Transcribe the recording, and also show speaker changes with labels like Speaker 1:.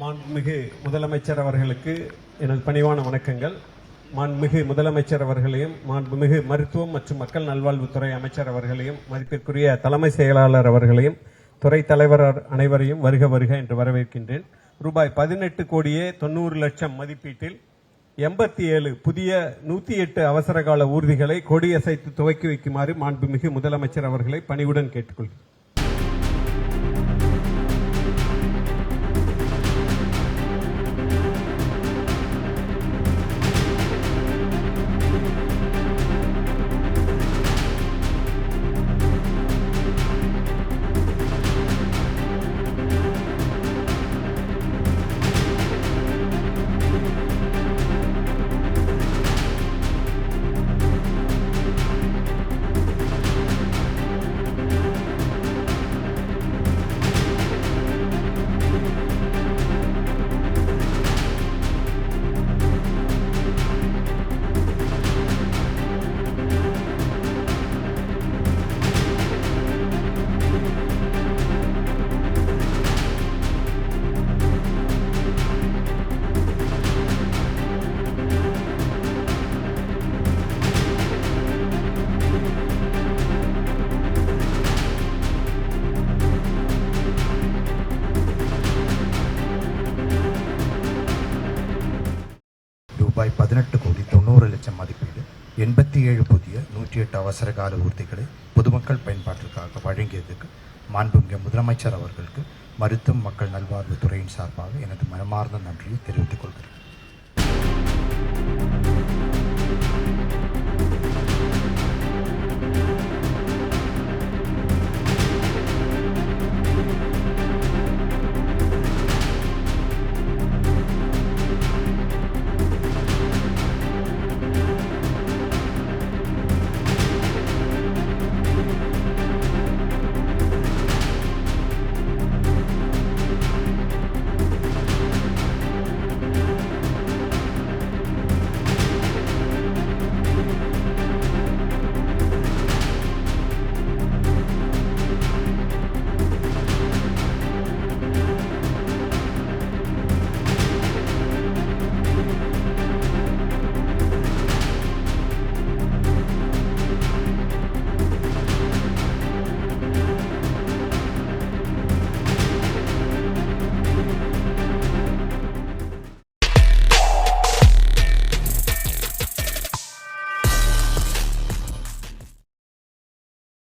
Speaker 1: மாண்புமிகு முதலமைச்சர் அவர்களுக்கு எனது பணிவான வணக்கங்கள். மாண்புமிகு முதலமைச்சர் அவர்களையும் மாண்புமிகு மருத்துவம் மற்றும் மக்கள் நல்வாழ்வுத்துறை அமைச்சர் அவர்களையும் மதிப்பிற்குரிய தலைமை செயலாளர் அவர்களையும் துறை தலைவர் அனைவரையும் வருக வருக என்று வரவேற்கின்றேன். ரூபாய் பதினெட்டு கோடியே தொண்ணூறு லட்சம் மதிப்பீட்டில் எண்பத்தி ஏழு புதிய நூத்தி எட்டு அவசரகால ஊர்திகளை கொடியசைத்து துவக்கி வைக்குமாறு மாண்புமிகு முதலமைச்சர் அவர்களை பணிவுடன் கேட்டுக்கொள்கிறேன்.
Speaker 2: ரூபாய் பதினெட்டு கோடி தொண்ணூறு லட்சம் மதிப்பீடு எண்பத்தி ஏழு புதிய நூற்றி எட்டு அவசர கால ஊர்திகளை பொதுமக்கள் பயன்பாட்டிற்காக வழங்கியதுக்கு மாண்புமிகு முதலமைச்சர் அவர்களுக்கு மருத்துவ மக்கள் நல்வாழ்வுத்துறையின் சார்பாக எனது மனமார்ந்த நன்றியை தெரிவித்துக் கொள்கிறேன்.